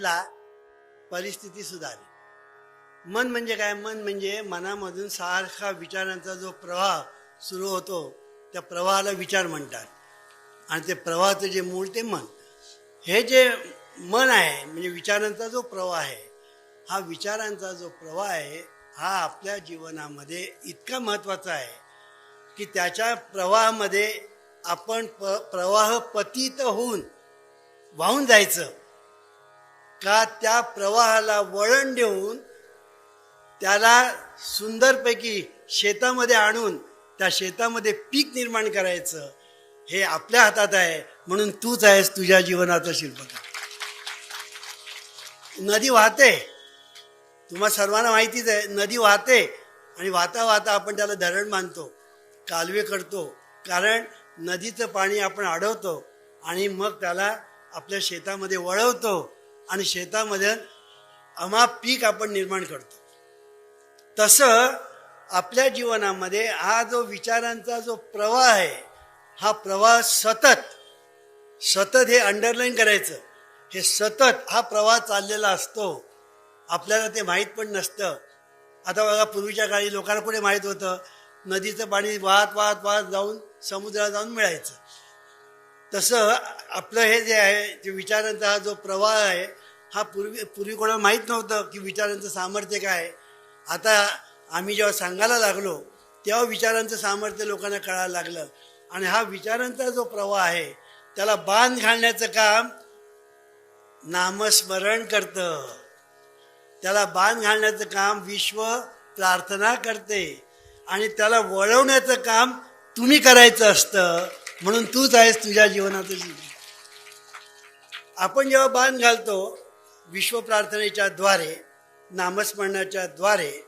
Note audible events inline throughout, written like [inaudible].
सुटला परिस्थिती सुधारली. मन म्हणजे काय? मन म्हणजे मनामधून सारखा विचारांचा जो प्रवाह सुरू होतो त्या प्रवाहाला विचार म्हणतात. आणि ते प्रवाहाचं जे मूळ ते मन. हे जे मन आहे म्हणजे विचारांचा जो प्रवाह आहे हा विचारांचा जो प्रवाह आहे हा आपल्या जीवनामध्ये इतका महत्त्वाचा आहे की त्याच्या प्रवाहामध्ये आपण प प्रवाह पतित होऊन वाहून जायचं. का त्या प्रवाहाला वळण देऊन त्याला सुंदरपैकी शेतामध्ये आणून त्या शेतामध्ये पीक निर्माण करायचं हे आपल्या हातात आहे. म्हणून तूच आहेस तुझ्या जीवनाचा शिल्पकार. नदी वाहते. तुम्हा सर्वांना माहितीच आहे नदी वाहते आणि वाहता वाहता आपण त्याला धरण मानतो कालवे करतो. कारण नदीचं पाणी आपण अडवतो आणि मग त्याला आपल्या शेतामध्ये वळवतो. आणि शेतामध्ये अमाप पीक आपण निर्माण करतो. तसं आपल्या जीवनामध्ये हा जो विचारांचा जो प्रवाह आहे हा प्रवाह सतत सतत हे अंडरलाईन करायचं. हे सतत हा प्रवाह चाललेला असतो. आपल्याला ते माहीत पण नसतं. आता बघा पूर्वीच्या काळी लोकांना पुढे माहीत होतं? नदीचं पाणी वाहत वाहत वाहत जाऊन समुद्रात जाऊन मिळायचं. तसं आपलं हे जे आहे जे विचारांचा हा जो प्रवाह आहे हा पूर्वी पूर्वी कोणाला माहीत नव्हतं की विचारांचं सामर्थ्य काय. आता आम्ही जेव्हा सांगायला लागलो तेव्हा विचारांचं सामर्थ्य लोकांना कळायला लागलं. आणि हा विचारांचा जो प्रवाह आहे त्याला बांध घालण्याचं काम नामस्मरण करतं. त्याला बांध घालण्याचं काम विश्व प्रार्थना करते. आणि त्याला वळवण्याचं काम तुम्ही करायचं असतं म्हणून तूच आहेस तुझ्या जीवनाचं आपण जेव्हा बांध घालतो विश्व प्रार्थनेच्या द्वारे नामस्मरणाच्या द्वारे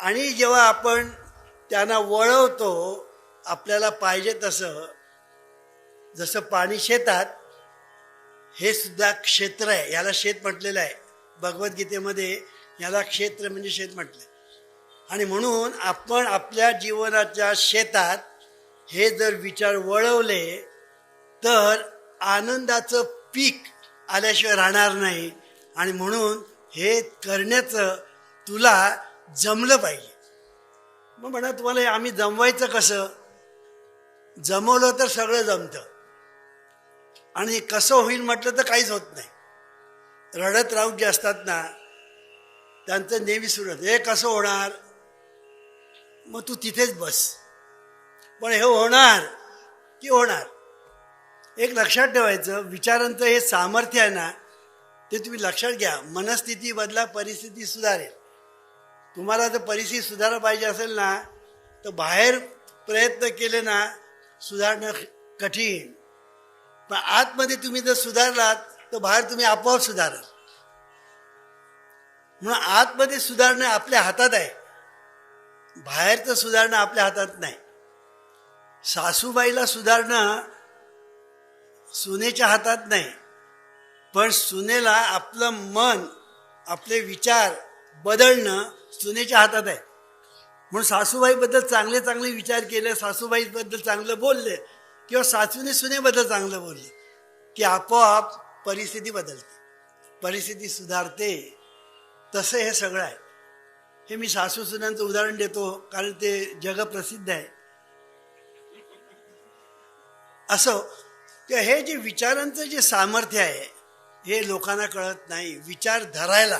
आणि जेव्हा आपण त्यांना वळवतो आपल्याला पाहिजे तसं जसं पाणी शेतात हे सुद्धा क्षेत्र आहे. याला शेत म्हटलेलं आहे. भगवद्गीतेमध्ये याला क्षेत्र म्हणजे शेत म्हटलं. आणि म्हणून आपण आपल्या जीवनाच्या शेतात हे जर विचार वळवले तर आनंदाचं पीक आल्याशिवाय राहणार नाही. आणि म्हणून हे करण्याचं तुला जमलं पाहिजे. मग म्हणा तुम्हाला हे आम्ही जमवायचं कसं? जमवलं तर सगळं जमतं. आणि कसं होईल म्हटलं तर काहीच होत नाही. रडत राऊत जे असतात ना त्यांचं नेहमी सुरत हे कसं होणार? मग तू तिथेच बस. पण हे होणार की होणार? एक लक्षात ठेवायचं विचारांचं हे सामर्थ्य आहे ना ते तुम्ही लक्षात घ्या. मनस्थिती बदला परिस्थिती सुधारेल. तुम्हाला जर परिस्थिती सुधारा पाहिजे असेल ना तर बाहेर प्रयत्न केले ना सुधारणं कठीण. पण आतमध्ये तुम्ही जर सुधारलात तर बाहेर तुम्ही आपोआप सुधाराल. म्हणून आतमध्ये सुधारणं आपल्या हातात आहे. बाहेरचं सुधारणं आपल्या हातात नाही. सासूबाईला सुधारणं सुनेच्या हातात नाही. पण सुनेला आपलं मन आपले विचार बदलणं सुनेच्या हातात आहे. म्हणून सासूबाईबद्दल चांगले चांगले विचार केले सासूबाईबद्दल चांगलं बोलले किंवा सासूने सुनेबद्दल चांगलं बोलले की आपोआप परिस्थिती बदलते परिस्थिती सुधारते. तसं हे सगळं आहे. हे मी सासू सुनांचं उदाहरण देतो कारण ते जगप्रसिद्ध आहे. असो की हे जे विचारांचं जे सामर्थ्य आहे हे लोकांना कळत नाही. विचार धरायला.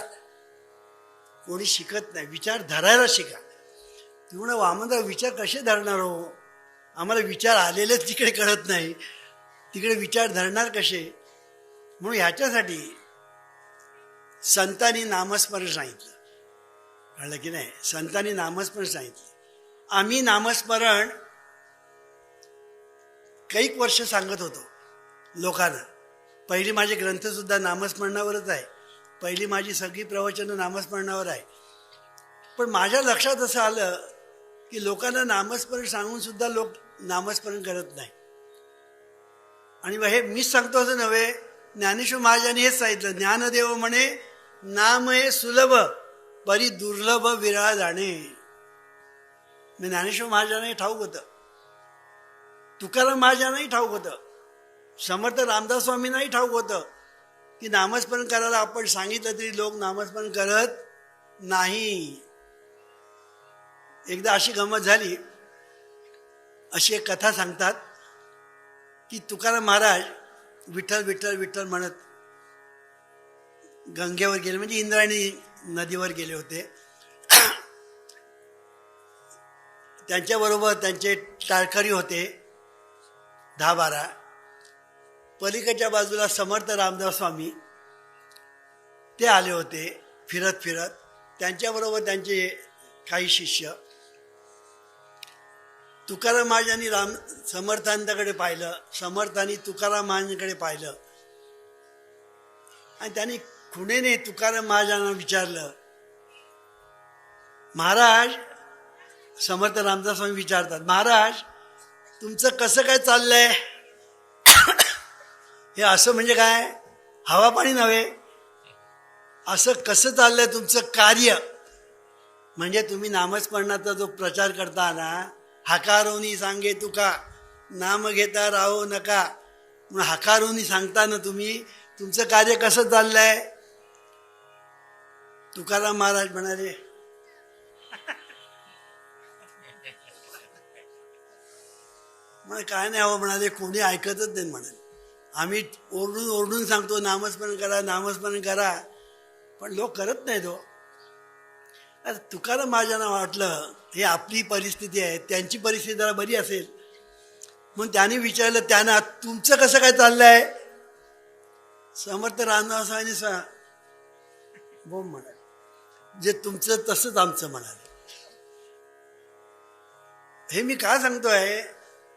कोणी शिकत नाही. विचार धरायला शिका. ती म्हणा आम्हाला विचार कसे धरणार हो? आम्हाला विचार आलेलेच तिकडे कळत नाही. तिकडे विचार धरणार कसे? म्हणून ह्याच्यासाठी संतांनी नामस्मरण सांगितलं. कळलं की नाही? संतांनी नामस्मरण सांगितलं. आम्ही नामस्मरण कैक वर्ष सांगत होतो लोकांना. पहिली माझे ग्रंथसुद्धा नामस्मरणावरच आहे. पहिली माझी सगळी प्रवचनं नामस्मरणावर आहे. पण माझ्या लक्षात असं आलं की लोकांना नामस्मरण सांगून सुद्धा लोक नामस्मरण करत नाही. आणि हे मीच सांगतो असं नव्हे ज्ञानेश्वर महाराजांनी हेच सांगितलं ज्ञानदेव म्हणे नाम हे सुलभ परी दुर्लभ विरळा जाणे मी ज्ञानेश्वर महाराजांनाही ठाऊक होतं. तुकाराम महाराजांनाही ठाऊक होतं. समर्थ रामदास स्वामींनाही ठाऊक होतं की नामस्मरण करायला आपण सांगितलं तरी लोक नामस्मरण करत नाही. एकदा अशी गंमत झाली. अशी एक कथा सांगतात की तुकाराम महाराज विठ्ठल विठ्ठल विठ्ठल म्हणत गंगेवर गेले. म्हणजे इंद्रायणी नदीवर गेले होते. त्यांच्याबरोबर त्यांचे टाळकरी होते. दहा बारा. पलीकडच्या बाजूला समर्थ रामदास स्वामी. ते आले होते फिरत फिरत. त्यांच्याबरोबर त्यांचे काही शिष्य. तुकाराम महाराजांनी राम समर्थांकडे पाहिलं. समर्थांनी तुकाराम महाराजांकडे पाहिलं. आणि त्यांनी खुणेने तुकाराम महाराजांना विचारलं. महाराज समर्थ रामदास स्वामी विचारतात महाराज तुमचं कसं काय चाललंय? हे असं म्हणजे काय? हवा पाणी नव्हे. असं कसं चाललंय तुमचं कार्य? म्हणजे तुम्ही नामस्मरणाचा जो प्रचार करता ना हकारोनी सांगे तुका नाम घेता राहो नका. म्हणून हकारोनी सांगता ना तुम्ही तुमचं कार्य कसं चाललंय? तुकाराम महाराज म्हणाले मग काय नाही हवं म्हणाले कोणी ऐकतच नाही म्हणाले. आम्ही ओरडून ओरडून सांगतो नामस्मरण करा नामस्मरण करा. पण लोक करत नाही तो हो. आता तुकाराम महाराजांना वाटलं हे आपली परिस्थिती आहे त्यांची परिस्थिती जरा बरी असेल. म्हणून त्यांनी विचारलं त्यांना तुमचं कसं काय चाललंय? समर्थ रामदासांनी सा बोम म्हणाले. जे तुमचं तसंच आमचं म्हणाले. हे मी का सांगतोय?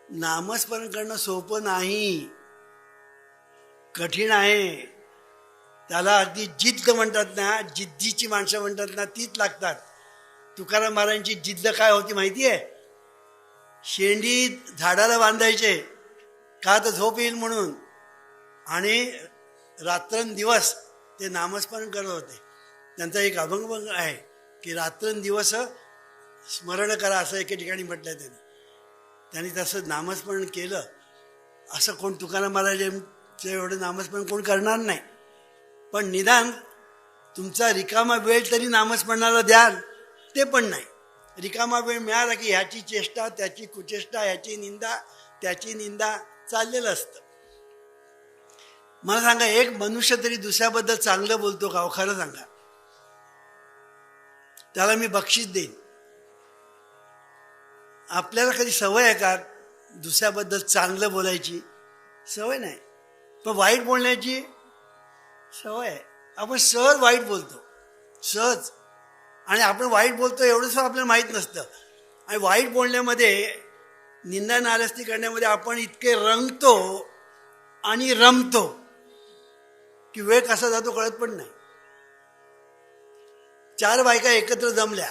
नामस्मरण करणं सोपं नाही. कठीण आहे. त्याला अगदी जिद्द म्हणतात ना जिद्दीची माणसं म्हणतात ना तीच लागतात. तुकाराम महाराजांची जिद्द काय होती माहिती आहे शेंडी झाडाला बांधायचे. का तर झोप येईल म्हणून. आणि रात्रंदिवस ते नामस्मरण करत होते. त्यांचा एक अभंग आहे की रात्रंदिवस स्मरण करा असं एके ठिकाणी म्हटलं त्यांनी. त्यांनी तसं नामस्मरण केलं. असं कोण तुकाराम महाराज ते एवढं नामस्मरण कोण करणार नाही. पण निदान तुमचा रिकामा वेळ तरी नामस्मरणाला द्याल ते पण नाही. रिकामा वेळ मिळाला की ह्याची चेष्टा त्याची कुचेष्टा ह्याची निंदा त्याची निंदा चाललेलं असतं. मला सांगा एक मनुष्य तरी दुसऱ्याबद्दल चांगलं बोलतो का हो? खरं सांगा. त्याला मी बक्षीस देईन. आपल्याला कधी सवय आहे का दुसऱ्याबद्दल चांगलं बोलायची? सवय नाही. पण वाईट बोलण्याची सवय आहे. आपण सहज वाईट बोलतो. सहज. आणि आपण वाईट बोलतो एवढंसं आपल्याला माहीत नसतं. आणि वाईट बोलण्यामध्ये निंदा नालस्ती करण्यामध्ये आपण इतके रंगतो आणि रमतो की वेळ कसा जातो कळत पण नाही. चार बायका एकत्र जमल्या.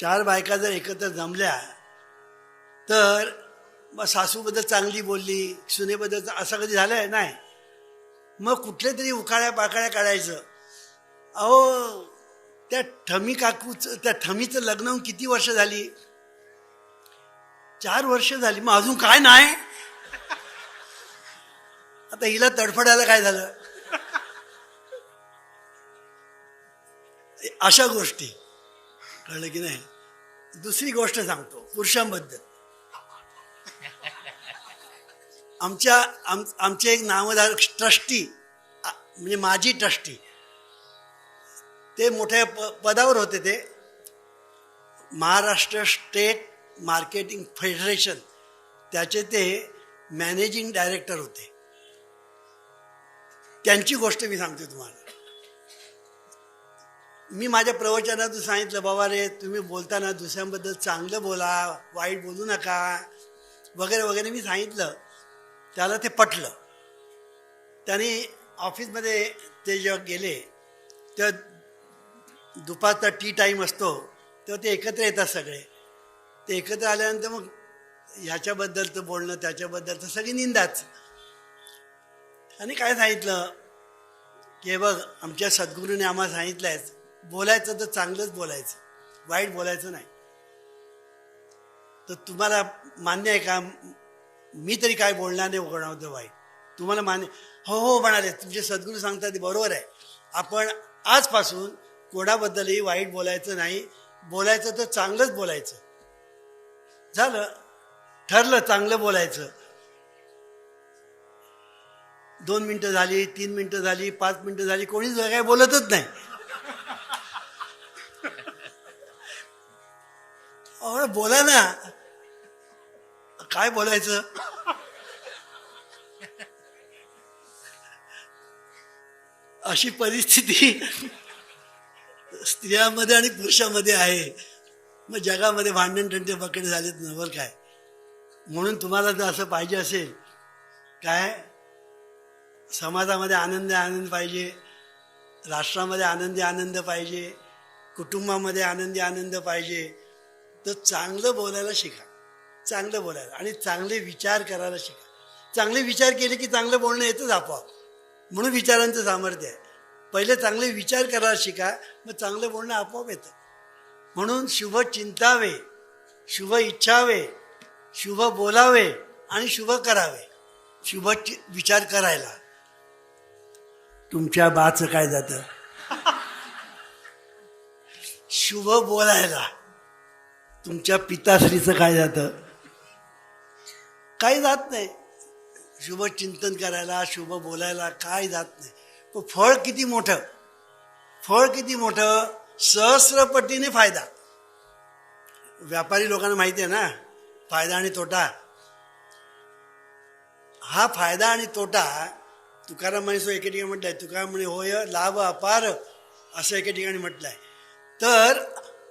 चार बायका जर एकत्र जमल्या तर मग सासूबद्दल चांगली बोलली सुनेबद्दल असं कधी झालंय? नाही. मग कुठल्या तरी उकाळ्या पाकाळ्या काढायचं. अहो त्या ठमी काकूचं त्या ठमीचं लग्न होऊन किती वर्ष झाली? चार वर्ष झाली. मग अजून काय नाही? आता हिला तडफडायला काय झालं? अशा गोष्टी. कळलं की नाही? दुसरी गोष्ट सांगतो. पुरुषांबद्दल. आमच्या आम आमचे एक नामधारक ट्रस्टी म्हणजे माजी ट्रस्टी ते मोठ्या प पदावर होते ते. महाराष्ट्र स्टेट मार्केटिंग फेडरेशन त्याचे ते मॅनेजिंग डायरेक्टर होते. त्यांची गोष्ट मी सांगते तुम्हाला. मी माझ्या प्रवचनातून सांगितलं बाबा रे तुम्ही बोलताना दुसऱ्यांबद्दल चांगलं बोला वाईट बोलू नका. वगैरे वगैरे मी सांगितलं. त्याला ते पटलं. त्याने ऑफिसमध्ये ते जेव्हा गेले तर दुपारचा टी टाईम असतो तेव्हा ते एकत्र येतात सगळे. ते एकत्र आल्यानंतर मग ह्याच्याबद्दलचं बोलणं त्याच्याबद्दलचं सगळी निंदाच. आणि काय सांगितलं? की हे बघ आमच्या सद्गुरूने आम्हाला सांगितलं आहे बोलायचं तर चांगलंच बोलायचं वाईट बोलायचं नाही. तर तुम्हाला मान्य आहे का? मी तरी काय बोलणार नाही कोणाबद्दल वाईट तुम्हाला मान्य हो हो म्हणाले. तुमचे सद्गुरू सांगतात ते बरोबर आहे. आपण आजपासून कोणाबद्दलही वाईट बोलायचं नाही. बोलायचं तर चांगलंच बोलायचं. झालं? ठरलं चांगलं बोलायचं. दोन मिनिटं झाली तीन मिनिटं झाली पाच मिनिटं झाली कोणीच काय बोलतच नाही. [laughs] बोला ना. काय बोलायचं? अशी परिस्थिती स्त्रियामध्ये आणि पुरुषामध्ये आहे. मग जगामध्ये भांडण टंटे पकडे झालेत नवर काय? म्हणून तुम्हाला जर असं पाहिजे असेल काय? समाजामध्ये आनंद आनंद पाहिजे. राष्ट्रामध्ये आनंदी आनंद पाहिजे. कुटुंबामध्ये आनंदी आनंद पाहिजे. तर चांगलं बोलायला शिका. चांगलं बोलायला आणि चांगले विचार करायला शिका. चांगले विचार केले की चांगलं बोलणं येतंच आपोआप. म्हणून विचारांचं सामर्थ्य आहे. पहिले चांगले विचार करायला शिका मग चांगलं बोलणं आपोआप येतं. म्हणून शुभ चिंतावे शुभ इच्छावे शुभ बोलावे आणि शुभ करावे. शुभ चि- विचार करायला. तुमच्या बाचं काय जातं? शुभ बोलायला. तुमच्या पिताश्रीचं काय जातं? काही जात नाही. शुभ चिंतन करायला शुभ बोलायला काय जात नाही. पण फळ किती मोठं? फळ किती मोठं? सहस्रपटीने फायदा. व्यापारी लोकांना माहिती आहे ना फायदा आणि तोटा. हा फायदा आणि तोटा तुकाराम म्हणे एके ठिकाणी म्हटलंय. तुकाराम म्हणे होय लाभ अपार असं एके ठिकाणी म्हटलंय. तर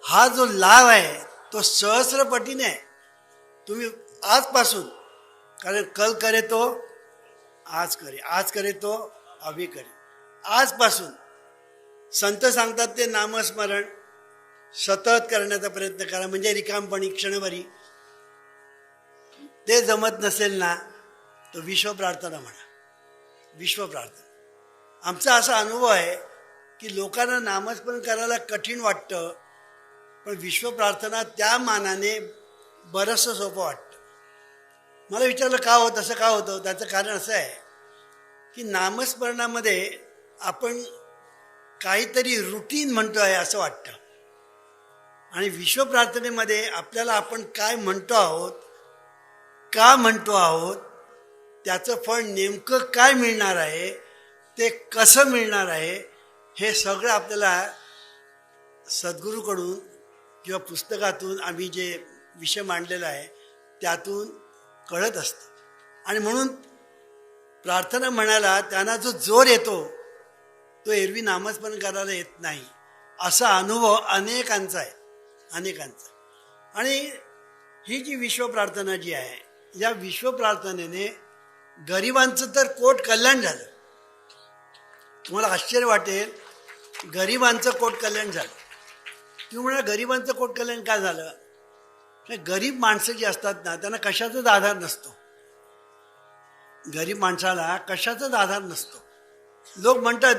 हा जो लाभ आहे तो सहस्रपटीने आहे. तुम्ही आजपासून कारण कल करे तो आज करे आज करे तो अभी करे. आजपासून संत सांगतात ते नामस्मरण सतत करण्याचा प्रयत्न करा. म्हणजे रिकामपणी क्षणभरी. ते जमत नसेल ना तर विश्व प्रार्थना म्हणा. विश्व प्रार्थना. आमचा असा अनुभव आहे की लोकांना नामस्मरण करायला कठीण वाटतं पण विश्व प्रार्थना त्या मानाने बरंचसं सोपं वाटतं. मला विचारलं का होत? असं का होतं? त्याचं कारण असं आहे की नामस्मरणामध्ये आपण काहीतरी रुटीन म्हणतो आहे असं वाटतं. आणि विश्वप्रार्थनेमध्ये आपल्याला आपण काय म्हणतो आहोत का म्हणतो आहोत त्याचं फळ नेमकं काय मिळणार आहे ते कसं मिळणार आहे हे सगळं आपल्याला सद्गुरूकडून किंवा पुस्तकातून आम्ही जे विषय मांडलेला आहे त्यातून कळत असतं. आणि म्हणून प्रार्थना म्हणायला त्यांना जो जोर येतो तो एरवी नामस्मरण करायला येत नाही. असा अनुभव अनेकांचा आहे. अनेकांचा. आणि ही जी विश्वप्रार्थना जी आहे या विश्वप्रार्थनेने गरिबांचं तर कोट कल्याण झालं. तुम्हाला आश्चर्य वाटेल गरिबांचं कोट कल्याण झालं. तुम्ही म्हणा गरिबांचं कोट कल्याण काय झालं? म्हणजे गरीब माणसं जी असतात ना त्यांना कशाचाच आधार नसतो. गरीब माणसाला कशाचाच आधार नसतो. लोक म्हणतात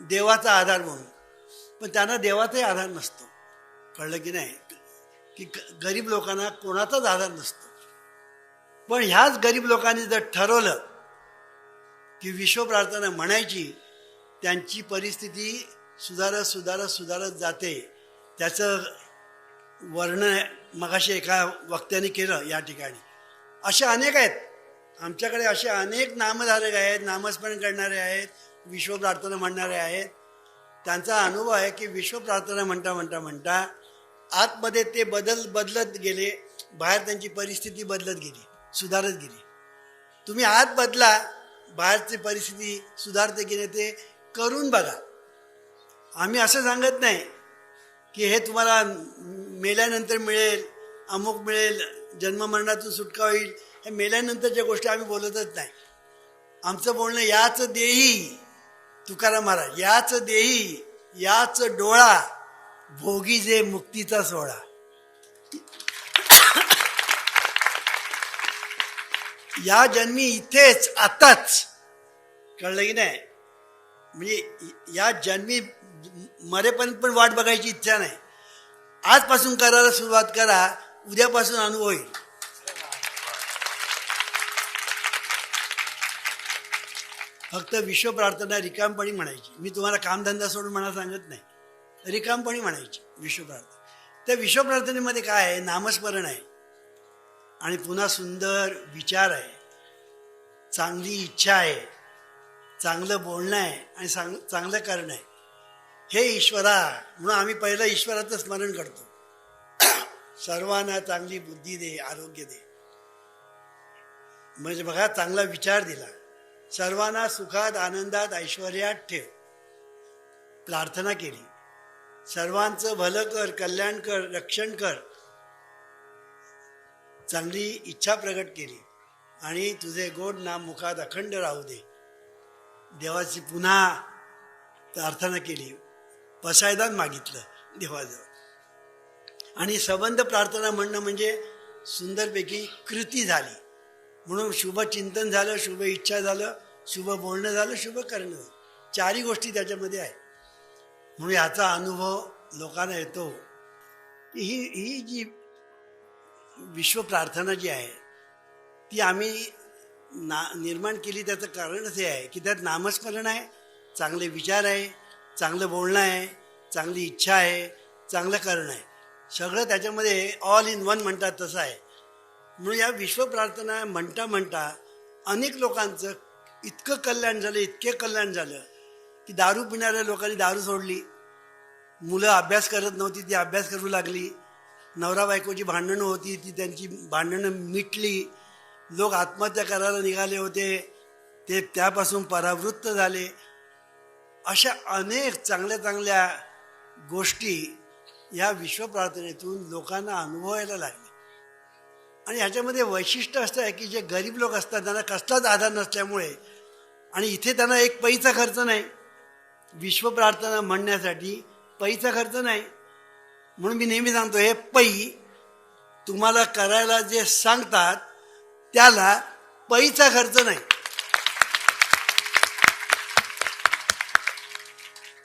देवाचा आधार म्हणून. पण त्यांना देवाचाही आधार नसतो. कळलं की नाही? की ग- गरीब लोकांना कोणाचाच आधार नसतो. पण ह्याच गरीब लोकांनी जर ठरवलं की विश्वप्रार्थना म्हणायची त्यांची परिस्थिती सुधारत सुधारत सुधारत जाते. त्याचं वर्णन मगाशी एका वक्त्याने केलं या ठिकाणी. असे अनेक आहेत. आमच्याकडे असे अनेक नामधारक आहेत नामस्मरण करणारे आहेत विश्वप्रार्थना म्हणणारे आहेत. त्यांचा अनुभव आहे की विश्वप्रार्थना म्हणता म्हणता म्हणता आतमध्ये ते बदल बदलत गेले बाहेर त्यांची परिस्थिती बदलत गेली सुधारत गेली. तुम्ही आत बदला बाहेरची परिस्थिती सुधारते की नाही ते करून बघा. आम्ही असं सांगत नाही की हे तुम्हाला मेल्यानंतर मिळेल अमुक मिळेल जन्ममरणातून सुटका होईल हे मेल्यानंतरच्या गोष्टी आम्ही बोलतच नाही. आमचं बोलणं याच देही तुकाराम महाराज याच देही याच डोळा भोगी जे मुक्तीचा सोहळा. या जन्मी इथेच आताच. कळलं की नाही? म्हणजे या जन्मी मरेपर्यंत पण वाट बघायची इच्छा नाही. आजपासून करायला सुरुवात करा उद्यापासून अनुभव होईल. फक्त विश्व प्रार्थना रिकामपणी म्हणायची. मी तुम्हाला कामधंदा सोडून म्हणा सांगत नाही. रिकामपणी म्हणायची विश्व प्रार्थना. त्या विश्व प्रार्थनेमध्ये काय आहे? नामस्मरण आहे. आणि पुन्हा सुंदर विचार आहे. चांगली इच्छा आहे. चांगलं बोलणं आहे. आणि चांग चांगलं करणं आहे. हे ईश्वरा म्हणून आम्ही पहिलं ईश्वराचं स्मरण करतो. सर्वांना चांगली बुद्धी दे आरोग्य दे. म्हणजे बघा चांगला विचार दिला. सर्वांना सुखात आनंदात ऐश्वर्यात ठेव. प्रार्थना केली. सर्वांचं भलं कर कल्याण कर रक्षण कर. चांगली इच्छा प्रकट केली. आणि तुझे गोड नाम मुखात अखंड राहू दे. देवाची पुन्हा प्रार्थना केली. पसायदान मागितलं देवाजवळ. आणि संबंध प्रार्थना म्हणणं म्हणजे सुंदरपैकी कृती झाली. म्हणून शुभ चिंतन झालं शुभ इच्छा झालं शुभ बोलणं झालं शुभ करणं झालं. चारही गोष्टी त्याच्यामध्ये आहे म्हणून याचा अनुभव लोकांना येतो. की ही ही जी विश्व प्रार्थना जी आहे ती आम्ही ना निर्माण केली त्याचं कारणच हे आहे की त्यात नामस्मरण आहे चांगले विचार आहे चांगलं बोलणं आहे चांगली इच्छा आहे चांगलं करणं आहे. सगळं त्याच्यामध्ये ऑल इन वन म्हणतात तसं आहे. म्हणून या विश्व प्रार्थना म्हणता म्हणता अनेक लोकांचं इतकं कल्याण झालं इतके कल्याण झालं की दारू पिणाऱ्या लोकांनी दारू सोडली. मुलं अभ्यास करत नव्हती ती अभ्यास करू लागली. नवरा बायकोची भांडणं होती ती त्यांची भांडणं मिटली. लोक आत्महत्या करायला निघाले होते. ते त्यापासून परावृत्त झाले. अशा अनेक चांगल्या चांगल्या गोष्टी या विश्वप्रार्थनेतून लोकांना अनुभवायला लागल्या. आणि ह्याच्यामध्ये वैशिष्ट्य असं आहे की जे गरीब लोक असतात त्यांना कसलाच आधार नसल्यामुळे आणि इथे त्यांना एक पैसा खर्च नाही. विश्वप्रार्थना म्हणण्यासाठी पैसा खर्च नाही. म्हणून मी नेहमी सांगतो हे पै तुम्हाला करायला जे सांगतात त्याला पैसा खर्च नाही.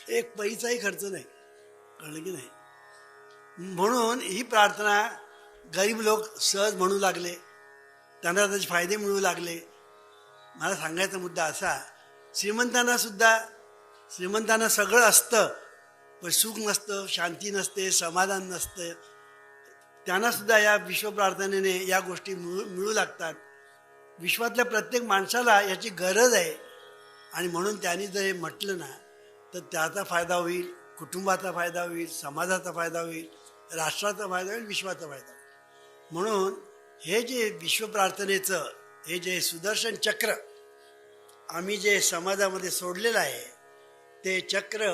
एक पैसाही खर्च नाही. कळलं की नाही? म्हणून ही प्रार्थना गरीब लोक सहज म्हणू लागले. त्यांना त्याचे फायदे मिळू लागले. मला सांगायचा मुद्दा असा श्रीमंतांना सुद्धा श्रीमंतांना सगळं असतं पण सुख नसतं शांती नसते समाधान नसतं. त्यांना सुद्धा या विश्वप्रार्थनेने या गोष्टी मिळू मिळू लागतात. विश्वातल्या प्रत्येक माणसाला याची गरज आहे. आणि म्हणून त्यांनी जर हे म्हटलं ना तर त्याचा फायदा होईल कुटुंबाचा फायदा होईल समाजाचा फायदा होईल राष्ट्राचा फायदा होईल विश्वाचा फायदा होईल. म्हणून हे जे विश्वप्रार्थनेचं हे जे सुदर्शन चक्र आम्ही जे समाजामध्ये सोडलेलं आहे ते चक्र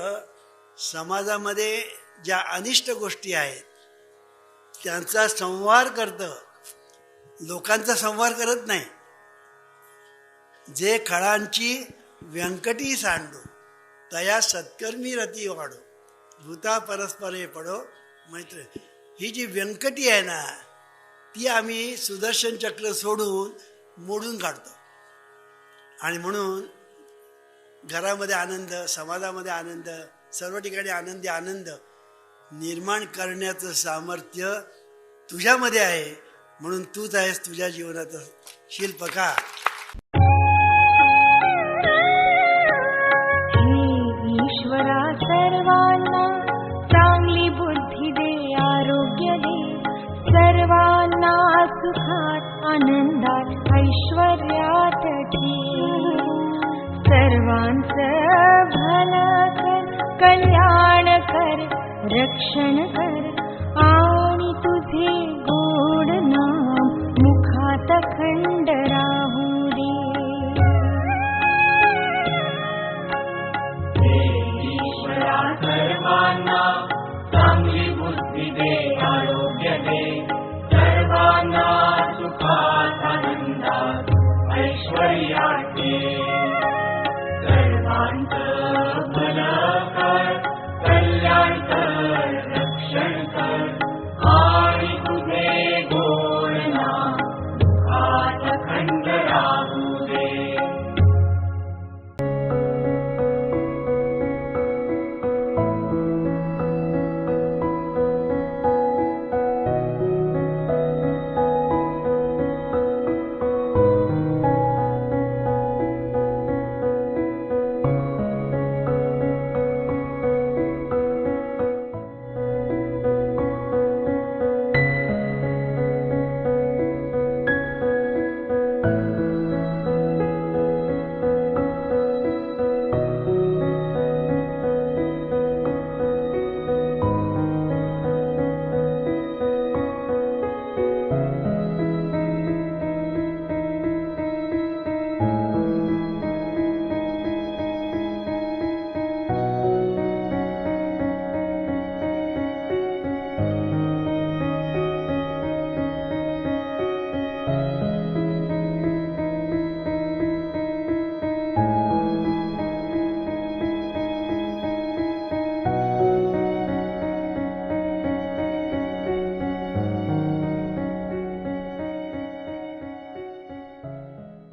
समाजामध्ये ज्या अनिष्ट गोष्टी आहेत त्यांचा संवार करतं लोकांचा संवार करत नाही. जे खळांची व्यंकटी सांडू तया सत्कर्मी रती वाढो? भूता परस्परे पडो मैत्र. ही जी व्यंकटी आहे ना ती आम्ही सुदर्शन चक्र सोडून मोडून काढतो. आणि म्हणून घरामध्ये आनंद समाजामध्ये आनंद सर्व ठिकाणी आनंदी आनंद निर्माण करण्याचं सामर्थ्य तुझ्यामध्ये आहे. म्हणून तूच आहेस तुझ्या जीवनाचं शिल्पकार. आनंदात ऐश्वर्यात सर्वांचं भलं कर कल्याण रक्षण कर आणि तुझे